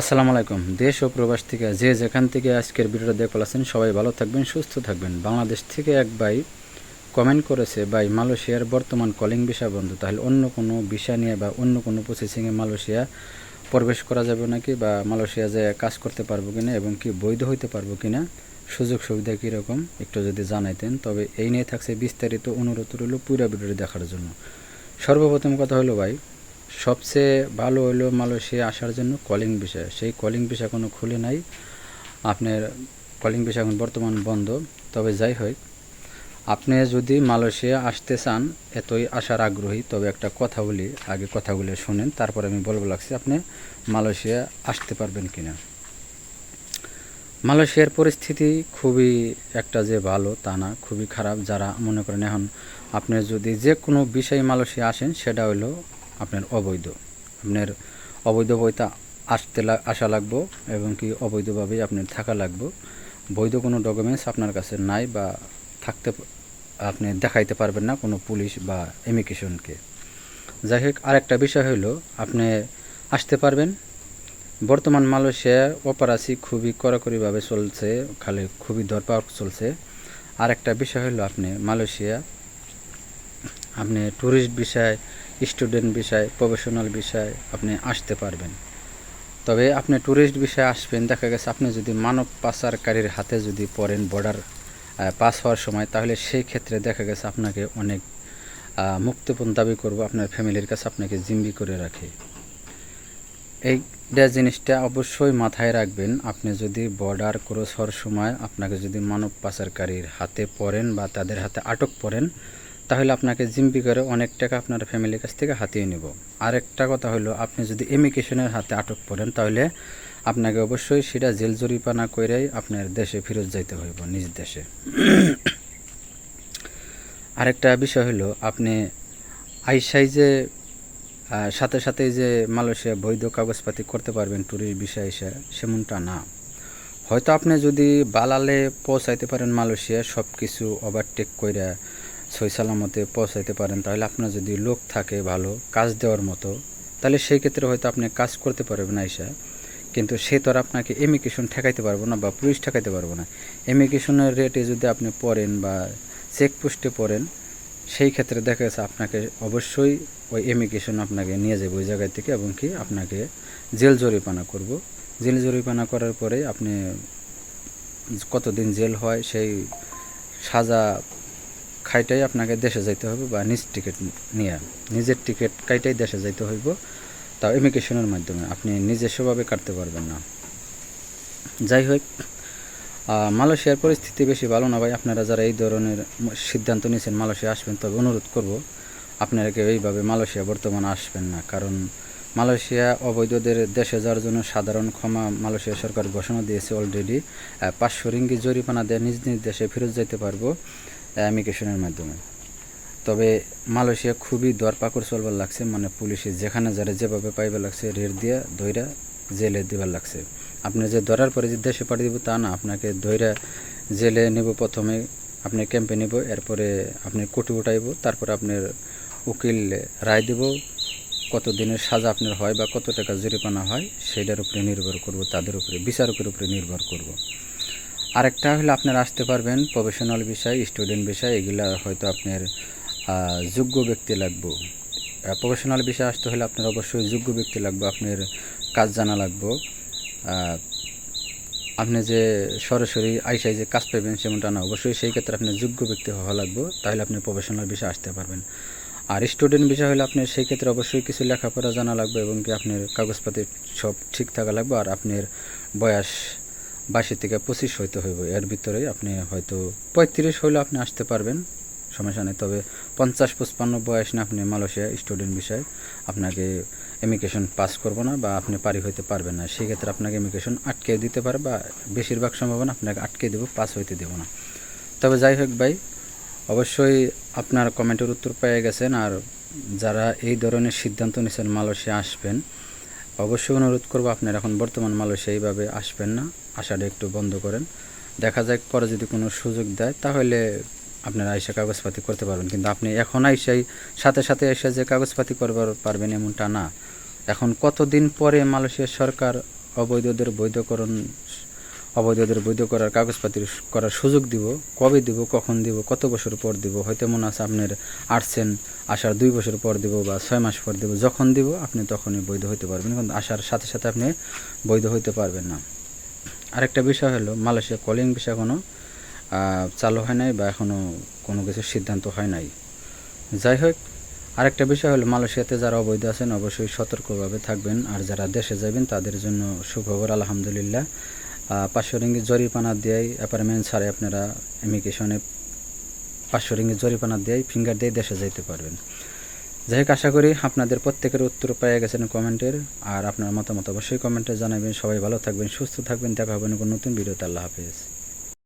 আসসালামু আলাইকুম। দেশ ও প্রবাস থেকে যে যেখান থেকে আজকের ভিডিওটা দেখে পাচ্ছেন, সবাই ভালো থাকবেন, সুস্থ থাকবেন। বাংলাদেশ থেকে এক ভাই কমেন্ট করেছে, ভাই, মালয়েশিয়ার বর্তমান কলিং ভিসা বন্ধ, তাহলে অন্য কোনো ভিসা নিয়ে বা অন্য কোনো প্রসেসিংয়ে মালয়েশিয়া প্রবেশ করা যাবে নাকি? বা মালয়েশিয়া যে কাজ করতে পারব কিনা এবং কি বৈধ হইতে পারব কিনা? সুযোগ সুবিধা কীরকম একটু যদি জানাইতেন, তবে এই নিয়ে থাকছে বিস্তারিত অনুরোধ রইল পুরা ভিডিওটি দেখার জন্য। সর্বপ্রথম কথা হলো, ভাই সবচেয়ে ভালো হলো মালয়েশিয়া আসার জন্য কলিং বিষয় সেই কলিং বিষয় কোনো খুলে নাই। আপনার কলিং বিষয় এখন বর্তমান বন্ধ। তবে যাই হোক, আপনি যদি মালয়েশিয়া আসতে চান, এতই আসার আগ্রহী। তবে একটা কথা বলি, আগে কথাগুলো শুনেন, তারপর আমি বলব লাগছি, আপনি মালয়েশিয়া আসতে পারবেন কিনা। মালয়েশিয়ার পরিস্থিতি খুবই একটা যে ভালো, তা না, খুবই খারাপ। যারা মনে করেন এখন আপনি যদি যে কোনো বিষয়ে মালয়েশিয়া আসেন, সেটা হলো আপনার অবৈধ। আপনার অবৈধ বইটা আসতে আসা লাগবো এবং কি অবৈধভাবে আপনার থাকা লাগবো। বৈধ কোনো ডকুমেন্টস আপনার কাছে নাই বা থাকতে আপনি দেখাইতে পারবেন না কোনো পুলিশ বা ইমিগ্রেশনকে যাই হোক, আরেকটা বিষয় হলো আপনি আসতে পারবেন। বর্তমান মালয়েশিয়া অপারাসি খুবই কড়াকড়িভাবে চলছে, খালি খুবই দরপার চলছে। আর একটা বিষয় হলো আপনি মালয়েশিয়া, আপনি ট্যুরিস্ট বিষয় স্টুডেন্ট বিষয়, প্রফেশনাল বিষয় আপনি আসতে পারবেন। তবে আপনি ট্যুরিস্ট বিষয়ে আসবেন, দেখা গেছে আপনি যদি মানব পাচারকারীর হাতে যদি পড়েন বর্ডার পাস হওয়ার সময়, তাহলে সেই ক্ষেত্রে দেখা গেছে আপনাকে অনেক মুক্তিপণ দাবি করব আপনার ফ্যামিলির কাছে আপনাকে জিম্বি করে রাখে। এইটা জিনিসটা অবশ্যই মাথায় রাখবেন, আপনি যদি বর্ডার ক্রস হওয়ার সময় আপনাকে যদি মানব পাচারকারীর হাতে পড়েন বা তাদের হাতে আটক পড়েন তাহলে আপনাকে জিম্পি করে অনেক টাকা আপনার ফ্যামিলির কাছ থেকে হাতিয়ে নেব। আরেকটা কথা হলো, আপনি যদি ইমিগ্রেশনের হাতে আটক পড়েন, তাহলে আপনাকে অবশ্যই সেটা জেল জরিপানা করেই আপনার দেশে ফেরত যাইতে হইব, নিজ দেশে। আরেকটা বিষয় হলো, আপনি আইসাই যে সাথে সাথে যে মালয়েশিয়া বৈধ কাগজপাতি করতে পারবেন ট্যুরিস্ট বিষয় এসে সেমনটা না। হয়তো আপনি যদি বালালে পৌঁছাইতে পারেন মালয়েশিয়া সব কিছু ওভারটেক কইরা সই সালামতে পৌঁছাইতে পারেন, তাহলে আপনার যদি লোক থাকে ভালো, কাজ দেওয়ার মতো, তাহলে সেই ক্ষেত্রে হয়তো আপনি কাজ করতে পারবেন আইসা কিন্তু সে তো আর আপনাকে ইমিগ্রেশন ঠেকাইতে পারব না বা পুলিশ ঠেকাইতে পারব না। ইমিগ্রেশনের রেটে যদি আপনি পড়েন বা চেকপোস্টে পড়েন, সেই ক্ষেত্রে দেখা গেছে আপনাকে অবশ্যই ওই ইমিগ্রেশন আপনাকে নিয়ে যাবে ওই জায়গায় থেকে এবং কি আপনাকে জেল জরিমানা করব। জেল জরিমানা করার পরে আপনি কতদিন জেল হয়, সেই সাজা খাইটাই আপনাকে দেশে যাইতে হবে বা নিজ টিকিট নিয়ে, নিজের টিকিট কাইটাই দেশে যাইতে হইব, তাও ইমিগ্রেশনের মাধ্যমে। আপনি নিজস্বভাবে কাটতে পারবেন না। যাই হোক মালয়েশিয়ার পরিস্থিতি বেশি ভালো না ভাই। আপনারা যারা এই ধরনের সিদ্ধান্ত নিয়েছেন মালয়েশিয়া আসবেন, তবে অনুরোধ করব, আপনারা কেউ এইভাবে মালয়েশিয়া বর্তমানে আসবেন না। কারণ মালয়েশিয়া অবৈধদের দেশে যাওয়ার জন্য সাধারণ ক্ষমা মালয়েশিয়া সরকার ঘোষণা দিয়েছে অলরেডি পাঁচশো রিঙ্গি জরিমানা দিয়ে নিজ নিজ দেশে ফেরত যেতে পারব। ইমিগ্রেশনের মাধ্যমে। তবে মালয়েশিয়া খুবই দরপাকড় চলবার লাগছে মানে পুলিশে যেখানে যারা যেভাবে পাইবার লাগছে, রেড দিয়ে দইরা জেলে দিবার লাগছে। আপনি যে ধরার পরে যে দেশে পাঠিয়ে দেবো তা না, আপনাকে দইরা জেলে নেব প্রথমে, আপনি ক্যাম্পে নেব, এরপরে আপনি কোটি উঠাইব, তারপরে আপনার উকিল রায় দেব কত দিনের সাজা আপনার হয় বা কত টাকা জরিমানা হয় সেটার উপরে নির্ভর করব, তাদের উপরে, বিচারকের উপরে নির্ভর করব। আরেকটা হলে আপনারা আসতে পারবেন প্রফেশনাল বিষয় স্টুডেন্ট বিষয় এগুলা হয়তো আপনার যোগ্য ব্যক্তি লাগবে। প্রফেশনাল বিষয় আসতে হলে আপনার অবশ্যই যোগ্য ব্যক্তি লাগবে, আপনার কাজ জানা লাগবে। আপনি যে সরাসরি আইসাই যে কাজ পাবেন সেমনটা না, অবশ্যই সেই ক্ষেত্রে আপনার যোগ্য ব্যক্তি হওয়া লাগবে, তাহলে আপনি প্রফেশনাল বিষয়ে আসতে পারবেন। আর স্টুডেন্ট বিষয় হলে আপনার সেই ক্ষেত্রে অবশ্যই কিছু লেখাপড়া জানা লাগবে এবং কি আপনার কাগজপাতি সব ঠিক থাকা লাগবে, আর আপনার বয়স বাইশে থেকে পঁচিশ হইতে হইব। এর ভিতরে আপনি হয়তো পঁয়ত্রিশ হইলে আপনি আসতে পারবেন, সমস্যা নেই। তবে পঞ্চাশ, পঁচপান্ন বয়স না আপনি মালয়েশিয়া স্টুডেন্ট বিষয়ে আপনাকে ইমিগ্রেশন পাস করব না বা আপনি পারি হইতে পারবেন না। সেক্ষেত্রে আপনাকে ইমিগ্রেশন আটকে দিতে পারে বা বেশিরভাগ সম্ভাবনা আপনাকে আটকে দেবো, পাস হইতে দেবো না। তবে যাই হোক ভাই, অবশ্যই আপনার কমেন্টের উত্তর পেয়ে গেছেন। আর যারা এই ধরনের সিদ্ধান্ত নিয়েছেন মালয়েশিয়া আসবেন অবশ্যই অনুরোধ করব, আপনারা এখন বর্তমান মালয়েশিয়া এইভাবে আসবেন না। আসাটা একটু বন্ধ করেন। দেখা যাক, পরে যদি কোনো সুযোগ দেয়, তাহলে আপনারা আইসা কাগজপাতি করতে পারবেন। কিন্তু আপনি এখন আইসাই, সাথে সাথে এসে যে কাগজপাতি করবার পারবেন এমনটা না। এখন কতদিন পরে মালয়েশিয়ার সরকার অবৈধদের বৈধকরণ অবৈধদের বৈধ করার কাগজপাতি করার সুযোগ দিব, কবে দিব, কখন দিব, কত বছর পর দিব, হয়তো মনে আছে আপনার আসছেন, আসার দুই বছর পর দিব বা ছয় মাস পর দিব, যখন দিব আপনি তখনই বৈধ হতে পারবেন, কিন্তু আসার সাথে সাথে আপনি বৈধ হতে পারবেন না। আরেকটা বিষয় হলো, মালয়েশিয়া কলিং বিষয় কোনো চালু হয় নাই বা এখনও কোনো কিছুর সিদ্ধান্ত হয় নাই। যাই হোক, আরেকটা বিষয় হলো, মালয়েশিয়াতে যারা অবৈধ আছেন অবশ্যই সতর্কভাবে থাকবেন, আর যারা দেশে যাবেন তাদের জন্য সুখবর আলহামদুলিল্লাহ। পাঁচশো রিঙ্গি জরিপানা দিয়েই অ্যাপার্টমেন্ট ছাড়াই আপনারা ইমিগ্রেশনে পাঁচশো রিঙ্গি জরিপানা দিয়েই ফিঙ্গার দিয়ে দেশে যেতে পারবেন। যাই হোক, আশা করি আপনাদের প্রত্যেকের উত্তর পাইয়া গেছেন কমেন্টের আর আপনার মতামত অবশ্যই কমেন্টে জানাবেন। সবাই ভালো থাকবেন, সুস্থ থাকবেন। দেখা হবে কোনো নতুন ভিডিওতে। আল্লাহ হাফিজ।